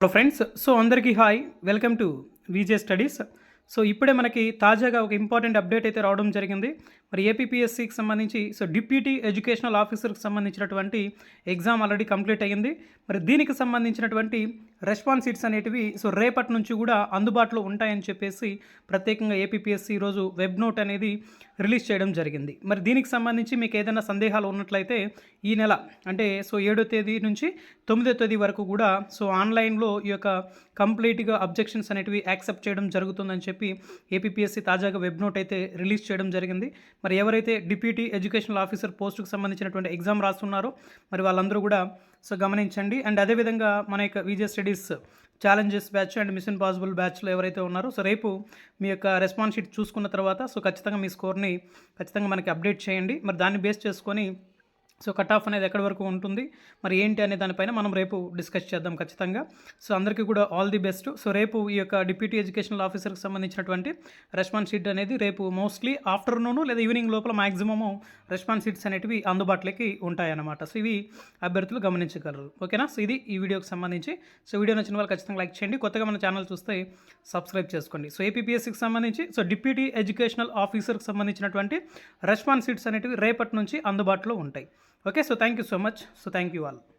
Hello friends so అందరికీ hi welcome to VJ studies so ఇప్పుడే మనకి తాజాగా ఒక ఇంపార్టెంట్ అప్డేట్ అయితే రావడం జరిగింది. మరి ఏపీపీఎస్సికి సంబంధించి సో డిప్యూటీ ఎడ్యుకేషనల్ ఆఫీసర్కి సంబంధించినటువంటి ఎగ్జామ్ ఆల్రెడీ కంప్లీట్ అయ్యింది. మరి దీనికి సంబంధించినటువంటి రెస్పాన్స్ సీట్స్ అనేటివి సో రేపటి నుంచి కూడా అందుబాటులో ఉంటాయని చెప్పేసి ప్రత్యేకంగా ఏపీపీఎస్సి ఈరోజు వెబ్ నోట్ అనేది రిలీజ్ చేయడం జరిగింది. మరి దీనికి సంబంధించి మీకు ఏదైనా సందేహాలు ఉన్నట్లయితే ఈ నెల అంటే సో ఏడో తేదీ నుంచి తొమ్మిదో తేదీ వరకు కూడా సో ఆన్లైన్లో ఈ యొక్క కంప్లీట్గా అబ్జెక్షన్స్ అనేటివి యాక్సెప్ట్ చేయడం జరుగుతుందని చెప్పి ఏపీపీఎస్సి తాజాగా వెబ్ నోట్ అయితే రిలీజ్ చేయడం జరిగింది. మరి ఎవరైతే డిప్యూటీ ఎడ్యుకేషనల్ ఆఫీసర్ పోస్టుకు సంబంధించినటువంటి ఎగ్జామ్ రాస్తున్నారో మరి వాళ్ళందరూ కూడా సో గమనించండి. అండ్ అదేవిధంగా మన యొక్క Vijaya studies challenges batch and mission possible బ్యాచ్లో ఎవరైతే ఉన్నారో సో రేపు మీ యొక్క రెస్పాన్స్ షీట్ చూసుకున్న తర్వాత సో ఖచ్చితంగా మీ స్కోర్ని ఖచ్చితంగా మనకి అప్డేట్ చేయండి. మరి దాన్ని బేస్ చేసుకొని సో కట్ ఆఫ్ అనేది ఎక్కడి వరకు ఉంటుంది? మరి ఏంటి అనే దానిపైన మనం రేపు డిస్కస్ చేద్దాం ఖచ్చితంగా. సో అందరికీ కూడా ఆల్ ది బెస్ట్. సో రేపు ఈ యొక్క డిప్యూటీ ఎడ్యుకేషనల్ ఆఫీసర్కి సంబంధించినటువంటి రెస్పాన్స్ షీట్ అనేది రేపు మోస్ట్లీ ఆఫ్టర్నూన్ లేదా ఈవినింగ్ లోపల మాక్సిమము రెస్పాన్స్ షీట్స్ అనేటివి అందుబాటులోకి ఉంటాయన్నమాట. సో ఇవి అభ్యర్థులు గమనించగలరు. ఓకేనా? సో ఇది ఈ వీడియోకి సంబంధించి. సో వీడియో నచ్చిన వాళ్ళు ఖచ్చితంగా లైక్ చేయండి. కొత్తగా మన ఛానల్ చూస్తే సబ్స్క్రైబ్ చేసుకోండి. సో ఏపీఎస్సికి సంబంధించి సో డిప్యూటీ ఎడ్యుకేషనల్ ఆఫీసర్కి సంబంధించినటువంటి రెస్పాన్స్ షీట్స్ అనేటివి రేపటి నుంచి అందుబాటులో ఉంటాయి. okay so thank you so much. So thank you all.